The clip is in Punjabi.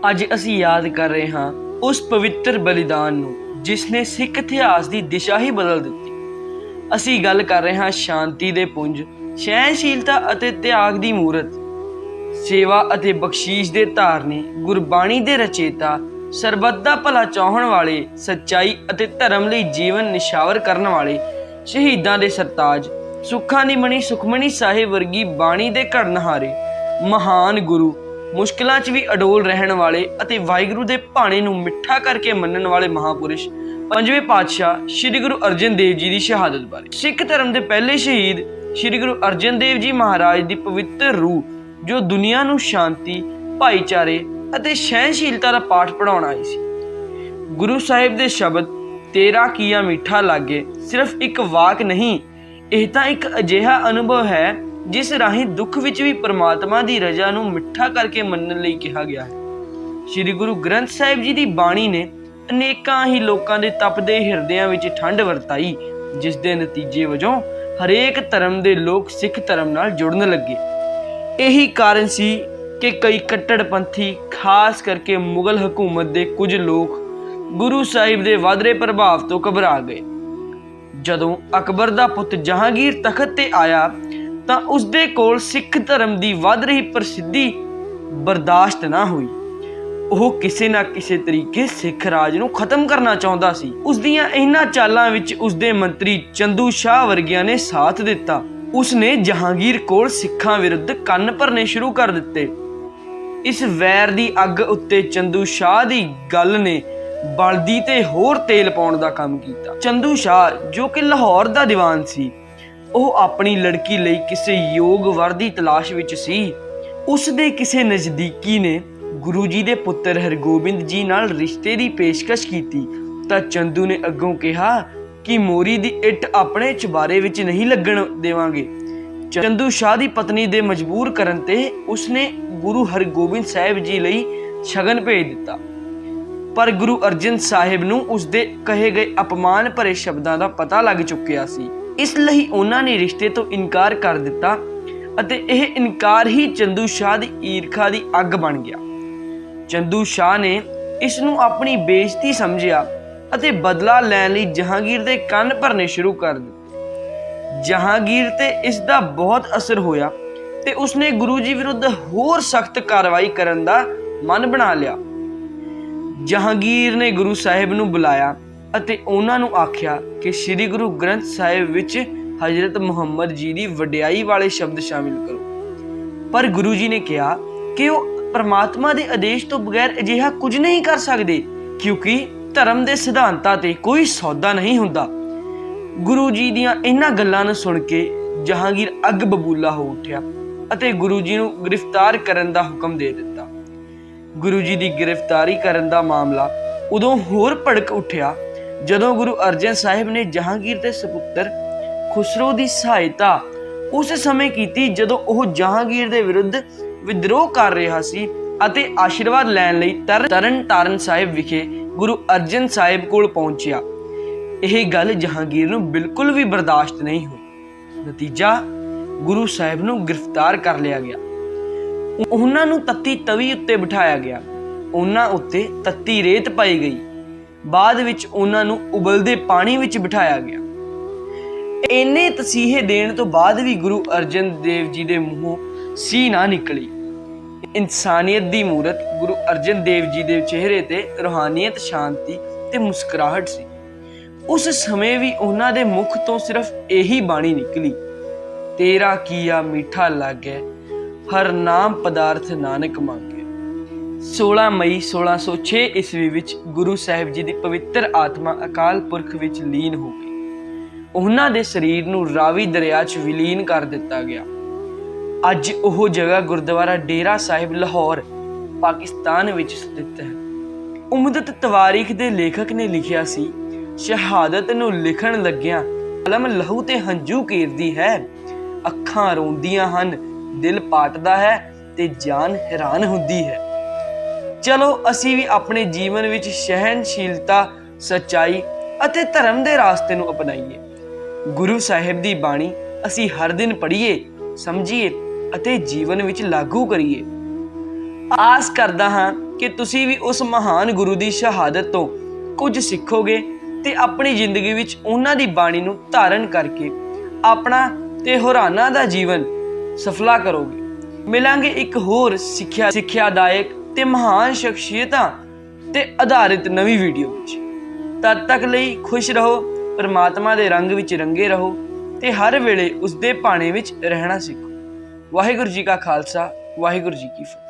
ਅੱਜ ਅਸੀਂ ਯਾਦ ਕਰ ਰਹੇ ਹਾਂ ਉਸ ਪਵਿੱਤਰ ਬਲੀਦਾਨ ਨੂੰ ਜਿਸ ਨੇ ਸਿੱਖ ਇਤਿਹਾਸ ਦੀ ਦਿਸ਼ਾ ਹੀ ਬਦਲ ਦਿੱਤੀ। ਅਸੀਂ ਗੱਲ ਕਰ ਰਹੇ ਹਾਂ ਸ਼ਾਂਤੀ ਦੇ ਪੁੰਜ, ਸਹਿਣਸ਼ੀਲਤਾ ਅਤੇ ਤਿਆਗ ਦੀ ਮੂਰਤ। ਸੇਵਾ ਅਤੇ ਬਖਸ਼ੀਸ਼ ਦੇ ਧਾਰਨੀ, ਗੁਰਬਾਣੀ ਦੇ ਰਚੇਤਾ, ਸਰਬੱਤ ਦਾ ਭਲਾ ਚਾਹਣ ਵਾਲੇ, ਸੱਚਾਈ ਅਤੇ ਧਰਮ ਲਈ ਜੀਵਨ ਨਿਸ਼ਾਵਰ ਕਰਨ ਵਾਲੇ, ਸ਼ਹੀਦਾਂ ਦੇ ਸਰਤਾਜ, ਸੁੱਖਾਂ ਦੀ ਮਣੀ ਸੁਖਮਣੀ ਸਾਹਿਬ ਵਰਗੀ ਬਾਣੀ ਦੇ ਘੜਨਹਾਰੇ, ਮਹਾਨ ਗੁਰੂ ਮੁਸ਼ਕਲਾਂ 'ਚ ਵੀ ਅਡੋਲ ਰਹਿਣ ਵਾਲੇ ਅਤੇ ਵਾਹਿਗੁਰੂ ਦੇ ਭਾਣੇ ਨੂੰ ਮਿੱਠਾ ਕਰਕੇ ਮੰਨਣ ਵਾਲੇ ਮਹਾਪੁਰਸ਼ ਪੰਜਵੇਂ ਪਾਤਸ਼ਾਹ ਸ੍ਰੀ ਗੁਰੂ ਅਰਜਨ ਦੇਵ ਜੀ ਦੀ ਸ਼ਹਾਦਤ ਬਾਰੇ। ਸਿੱਖ ਧਰਮ ਦੇ ਪਹਿਲੇ ਸ਼ਹੀਦ ਸ੍ਰੀ ਗੁਰੂ ਅਰਜਨ ਦੇਵ ਜੀ ਮਹਾਰਾਜ ਦੀ ਪਵਿੱਤਰ ਰੂਹ, ਜੋ ਦੁਨੀਆ ਨੂੰ ਸ਼ਾਂਤੀ, ਭਾਈਚਾਰੇ ਅਤੇ ਸਹਿਣਸ਼ੀਲਤਾ ਦਾ ਪਾਠ ਪੜਾਉਣ ਆਈ ਸੀ। ਗੁਰੂ ਸਾਹਿਬ ਦੇ ਸ਼ਬਦ, ਤੇਰਾ ਕੀਆ ਮਿੱਠਾ ਲਾਗੇ, ਸਿਰਫ ਇੱਕ ਵਾਕ ਨਹੀਂ, ਇਹ ਤਾਂ ਇੱਕ ਅਜਿਹਾ ਅਨੁਭਵ ਹੈ ਜਿਸ ਰਾਹੀਂ ਦੁੱਖ ਵਿੱਚ ਵੀ ਪਰਮਾਤਮਾ ਦੀ ਰਜ਼ਾ ਨੂੰ ਮਿੱਠਾ ਕਰਕੇ ਮੰਨਣ ਲਈ ਕਿਹਾ ਗਿਆ ਹੈ। ਸ੍ਰੀ ਗੁਰੂ ਗ੍ਰੰਥ ਸਾਹਿਬ ਜੀ ਦੀ ਬਾਣੀ ਨੇ ਅਨੇਕਾਂ ਹੀ ਲੋਕਾਂ ਦੇ ਤਪਦੇ ਹਿਰਦਿਆਂ ਵਿੱਚ ਠੰਡ ਵਰਤਾਈ, ਜਿਸ ਦੇ ਨਤੀਜੇ ਵਜੋਂ ਹਰੇਕ ਧਰਮ ਦੇ ਲੋਕ ਸਿੱਖ ਧਰਮ ਨਾਲ ਜੁੜਨ ਲੱਗੇ। ਇਹੀ ਕਾਰਨ ਸੀ ਕਿ ਕਈ ਕੱਟੜਪੰਥੀ ਖਾਸ ਕਰਕੇ ਮੁਗਲ ਹਕੂਮਤ ਦੇ ਕੁਝ ਲੋਕ ਗੁਰੂ ਸਾਹਿਬ ਦੇ ਵਾਧਰੇ ਪ੍ਰਭਾਵ ਤੋਂ ਘਬਰਾ ਗਏ। ਜਦੋਂ ਅਕਬਰ ਦਾ ਪੁੱਤ ਜਹਾਂਗੀਰ ਤਖਤ ਤੇ ਆਇਆ ਤਾਂ ਉਸ ਦੇ ਕੋਲ ਸਿੱਖ ਧਰਮ ਦੀ ਵੱਧ ਰਹੀ ਪ੍ਰਸਿੱਧੀ ਬਰਦਾਸ਼ਤ ਨਾ ਹੋਈ। ਉਹ ਕਿਸੇ ਨਾ ਕਿਸੇ ਤਰੀਕੇ ਸਿੱਖ ਰਾਜ ਨੂੰ ਖਤਮ ਕਰਨਾ ਚਾਹੁੰਦਾ ਸੀ। ਉਸ ਦੀਆਂ ਇਹਨਾਂ ਚਾਲਾਂ ਵਿੱਚ ਉਸ ਦੇ ਮੰਤਰੀ ਚੰਦੂ ਸ਼ਾਹ ਵਰਗਿਆਂ ਨੇ ਸਾਥ ਦਿੱਤਾ। ਉਸ ਨੇ ਜਹਾਂਗੀਰ ਕੋਲ ਸਿੱਖਾਂ ਵਿਰੁੱਧ ਕੰਨ ਭਰਨੇ ਸ਼ੁਰੂ ਕਰ ਦਿੱਤੇ। ਇਸ ਵੈਰ ਦੀ ਅੱਗ ਉੱਤੇ ਚੰਦੂ ਸ਼ਾਹ ਦੀ ਗੱਲ ਨੇ ਬਲਦੀ ਤੇ ਹੋਰ ਤੇਲ ਪਾਉਣ ਦਾ ਕੰਮ ਕੀਤਾ। ਚੰਦੂ ਸ਼ਾਹ, ਜੋ ਕਿ ਲਾਹੌਰ ਦਾ ਦੀਵਾਨ ਸੀ ਉਹ ਆਪਣੀ ਲੜਕੀ ਲਈ ਕਿਸੇ ਯੋਗ ਵਰ ਦੀ ਤਲਾਸ਼ ਵਿੱਚ ਸੀ। ਉਸ ਦੇ ਕਿਸੇ ਨਜ਼ਦੀਕੀ ਨੇ ਗੁਰੂ ਜੀ ਦੇ ਪੁੱਤਰ ਹਰਗੋਬਿੰਦ ਜੀ ਨਾਲ ਰਿਸ਼ਤੇ ਦੀ ਪੇਸ਼ਕਸ਼ ਕੀਤੀ ਤਾਂ ਚੰਦੂ ਨੇ ਅੱਗੋਂ ਕਿਹਾ ਕਿ ਮੋਰੀ ਦੀ ਇੱਟ ਆਪਣੇ ਚੁਬਾਰੇ ਵਿੱਚ ਨਹੀਂ ਲੱਗਣ ਦੇਵਾਂਗੇ। ਚੰਦੂ ਸ਼ਾਹ ਦੀ ਪਤਨੀ ਦੇ ਮਜਬੂਰ ਕਰਨ ਤੇ ਉਸਨੇ ਗੁਰੂ ਹਰਗੋਬਿੰਦ ਸਾਹਿਬ ਜੀ ਲਈ ਸ਼ਗਨ ਭੇਜ ਦਿੱਤਾ। ਪਰ ਗੁਰੂ ਅਰਜਨ ਸਾਹਿਬ ਨੂੰ ਉਸ ਦੇ ਕਹੇ ਗਏ ਅਪਮਾਨ ਭਰੇ ਸ਼ਬਦਾਂ ਦਾ ਪਤਾ ਲੱਗ ਚੁੱਕਿਆ ਸੀ। ਇਸ ਲਈ ਉਹਨਾਂ ਨੇ ਰਿਸ਼ਤੇ ਤੋਂ ਇਨਕਾਰ ਕਰ ਦਿੱਤਾ ਅਤੇ ਇਹ ਇਨਕਾਰ ਹੀ ਚੰਦੂ ਸ਼ਾਹ ਦੀ ਈਰਖਾ ਦੀ ਅੱਗ ਬਣ ਗਿਆ। ਚੰਦੂ ਸ਼ਾਹ ਨੇ ਇਸ ਨੂੰ ਆਪਣੀ ਬੇਇੱਜ਼ਤੀ ਸਮਝਿਆ ਅਤੇ ਬਦਲਾ ਲੈਣ ਲਈ ਜਹਾਂਗੀਰ ਦੇ ਕੰਨ ਭਰਨੇ ਸ਼ੁਰੂ ਕਰ ਦਿੱਤੇ। ਜਹਾਂਗੀਰ ਤੇ ਇਸ ਦਾ ਬਹੁਤ ਅਸਰ ਹੋਇਆ ਤੇ ਉਸਨੇ ਗੁਰੂ ਜੀ ਵਿਰੁੱਧ ਹੋਰ ਸਖਤ ਕਾਰਵਾਈ ਕਰਨ ਦਾ ਮਨ ਬਣਾ ਲਿਆ। ਜਹਾਂਗੀਰ ਨੇ ਗੁਰੂ ਸਾਹਿਬ ਨੂੰ ਬੁਲਾਇਆ ਅਤੇ ਉਹਨਾਂ ਨੂੰ ਆਖਿਆ ਕਿ ਸ੍ਰੀ ਗੁਰੂ ਗ੍ਰੰਥ ਸਾਹਿਬ ਵਿੱਚ ਹਜ਼ਰਤ ਮੁਹੰਮਦ ਜੀ ਦੀ ਵਡਿਆਈ ਵਾਲੇ ਸ਼ਬਦ ਸ਼ਾਮਿਲ ਕਰੋ। ਪਰ ਗੁਰੂ ਜੀ ਨੇ ਕਿਹਾ ਕਿ ਉਹ ਪਰਮਾਤਮਾ ਦੇ ਆਦੇਸ਼ ਤੋਂ ਬਗੈਰ ਅਜਿਹਾ ਕੁਝ ਨਹੀਂ ਕਰ ਸਕਦੇ, ਕਿਉਂਕਿ ਧਰਮ ਦੇ ਸਿਧਾਂਤਾਂ ਤੇ ਕੋਈ ਸੌਦਾ ਨਹੀਂ ਹੁੰਦਾ। ਗੁਰੂ ਜੀ ਦੀਆਂ ਇਹਨਾਂ ਗੱਲਾਂ ਨੂੰ ਸੁਣ ਕੇ ਜਹਾਂਗੀਰ ਅੱਗ ਬਬੂਲਾ ਹੋ ਉੱਠਿਆ ਅਤੇ ਗੁਰੂ ਜੀ ਨੂੰ ਗ੍ਰਿਫਤਾਰ ਕਰਨ ਦਾ ਹੁਕਮ ਦੇ ਦਿੱਤਾ। ਗੁਰੂ ਜੀ ਦੀ ਗ੍ਰਿਫਤਾਰੀ ਕਰਨ ਦਾ ਮਾਮਲਾ ਉਦੋਂ ਹੋਰ ਭੜਕ ਉੱਠਿਆ ਜਦੋਂ ਗੁਰੂ ਅਰਜਨ ਸਾਹਿਬ ਨੇ ਜਹਾਂਗੀਰ ਦੇ ਸੁਪੁੱਤਰ ਖੁਸਰੋ ਦੀ ਸਹਾਇਤਾ ਉਸ ਸਮੇਂ ਕੀਤੀ, ਜਦੋਂ ਉਹ ਜਹਾਂਗੀਰ ਦੇ ਵਿਰੁੱਧ ਵਿਦਰੋਹ ਕਰ ਰਿਹਾ ਸੀ ਅਤੇ ਆਸ਼ੀਰਵਾਦ ਲੈਣ ਲਈ ਤਰਨ ਤਾਰਨ ਸਾਹਿਬ ਵਿਖੇ ਗੁਰੂ ਅਰਜਨ ਸਾਹਿਬ ਕੋਲ ਪਹੁੰਚਿਆ। ਇਹ ਗੱਲ ਜਹਾਂਗੀਰ ਨੂੰ ਬਿਲਕੁਲ ਵੀ ਬਰਦਾਸ਼ਤ ਨਹੀਂ ਹੋਈ। ਨਤੀਜਾ, ਗੁਰੂ ਸਾਹਿਬ ਨੂੰ ਗ੍ਰਿਫਤਾਰ ਕਰ ਲਿਆ ਗਿਆ। ਉਹਨਾਂ ਨੂੰ ਤੱਤੀ ਤਵੀ ਉੱਤੇ ਬਿਠਾਇਆ ਗਿਆ। ਉਹਨਾਂ ਉੱਤੇ ਤੱਤੀ ਰੇਤ ਪਾਈ ਗਈ। ਬਾਅਦ ਵਿੱਚ ਉਹਨਾਂ ਨੂੰ ਉਬਲਦੇ ਪਾਣੀ ਵਿੱਚ ਬਿਠਾਇਆ ਗਿਆ। ਇੰਨੇ ਤਸੀਹੇ ਦੇਣ ਤੋਂ ਬਾਅਦ ਵੀ ਗੁਰੂ ਅਰਜਨ ਦੇਵ ਜੀ ਦੇ ਮੂੰਹੋਂ ਸੀ ਨਾ ਨਿਕਲੀ। ਇਨਸਾਨੀਅਤ ਦੀ ਮੂਰਤ ਗੁਰੂ ਅਰਜਨ ਦੇਵ ਜੀ ਦੇ ਚਿਹਰੇ ਤੇ ਰੋਹਾਨੀਅਤ, ਸ਼ਾਂਤੀ ਤੇ ਮੁਸਕਰਾਹਟ ਸੀ। ਉਸ ਸਮੇਂ ਵੀ ਉਹਨਾਂ ਦੇ ਮੁਖ ਤੋਂ ਸਿਰਫ ਇਹੀ ਬਾਣੀ ਨਿਕਲੀ, ਤੇਰਾ ਕੀਆ ਮਿੱਠਾ ਲਾਗੇ, ਹਰ ਨਾਮ ਪਦਾਰਥ ਨਾਨਕ ਮੰਗੇ। 16 ਮਈ 1606 ਈਸਵੀ ਵਿੱਚ ਗੁਰੂ ਸਾਹਿਬ ਜੀ ਦੀ ਪਵਿੱਤਰ ਆਤਮਾ ਅਕਾਲ ਪੁਰਖ ਵਿੱਚ ਲੀਨ ਹੋ ਗਈ। ਉਹਨਾਂ ਦੇ ਸਰੀਰ ਨੂੰ ਰਾਵੀ ਦਰਿਆ 'ਚ ਵਿਲੀਨ ਕਰ ਦਿੱਤਾ ਗਿਆ। ਅੱਜ ਉਹ ਜਗ੍ਹਾ ਗੁਰਦੁਆਰਾ ਡੇਰਾ ਸਾਹਿਬ, ਲਾਹੌਰ, ਪਾਕਿਸਤਾਨ ਵਿੱਚ ਸਥਿਤ ਹੈ। ਉਮਦਤ ਤਵਾਰੀਖ ਦੇ ਲੇਖਕ ਨੇ ਲਿਖਿਆ ਸੀ, ਸ਼ਹਾਦਤ ਨੂੰ ਲਿਖਣ ਲੱਗਿਆਂ ਕਲਮ ਲਹੂ ਤੇ ਹੰਝੂ ਕੀਰਦੀ ਹੈ। ਅੱਖਾਂ ਰੋਂਦੀਆਂ ਹਨ, ਦਿਲ ਪਾਟਦਾ ਹੈ ਤੇ ਜਾਨ ਹੈਰਾਨ ਹੁੰਦੀ ਹੈ। ਚਲੋ ਅਸੀਂ ਵੀ ਆਪਣੇ ਜੀਵਨ ਵਿੱਚ ਸਹਿਨਸ਼ੀਲਤਾ ਸਚਾਈ ਅਤੇ ਧਰਮ ਦੇ ਰਾਸਤੇ ਨੂੰ ਅਪਣਾਈਏ। ਗੁਰੂ ਸਾਹਿਬ ਦੀ ਬਾਣੀ ਅਸੀਂ ਹਰ ਦਿਨ ਪੜ੍ਹੀਏ, ਸਮਝੀਏ ਅਤੇ ਜੀਵਨ ਵਿੱਚ ਲਾਗੂ ਕਰੀਏ। ਆਸ ਕਰਦਾ ਹਾਂ ਕਿ ਤੁਸੀਂ ਵੀ ਉਸ ਮਹਾਨ ਗੁਰੂ ਦੀ ਸ਼ਹਾਦਤ ਤੋਂ ਕੁਝ ਸਿੱਖੋਗੇ ਤੇ ਆਪਣੀ ਜ਼ਿੰਦਗੀ ਵਿੱਚ ਉਹਨਾਂ ਦੀ ਬਾਣੀ ਨੂੰ ਧਾਰਨ ਕਰਕੇ ਆਪਣਾ ਤੇ ਹੋਰਾਨਾਂ ਦਾ ਜੀਵਨ ਸਫਲਾ ਕਰੋਗੇ। ਮਿਲਾਂਗੇ ਇੱਕ ਹੋਰ ਸਿੱਖਿਆ ਸਿੱਖਿਆਦਾਇਕ ਤੇ ਮਹਾਨ ਸ਼ਖਸੀਅਤਾਂ ਤੇ ਆਧਾਰਿਤ ਨਵੀਂ ਵੀਡੀਓ ਵਿੱਚ। ਤਦ ਤੱਕ ਲਈ ਖੁਸ਼ ਰਹੋ, ਪਰਮਾਤਮਾ ਦੇ ਰੰਗ ਵਿੱਚ ਰੰਗੇ ਰਹੋ ਤੇ ਹਰ ਵੇਲੇ ਉਸ ਦੇ ਭਾਣੇ ਵਿੱਚ ਰਹਿਣਾ ਸਿੱਖੋ। ਵਾਹਿਗੁਰੂ ਜੀ ਕਾ ਖਾਲਸਾ, ਵਾਹਿਗੁਰੂ ਜੀ ਕੀ ਫਤਿਹ।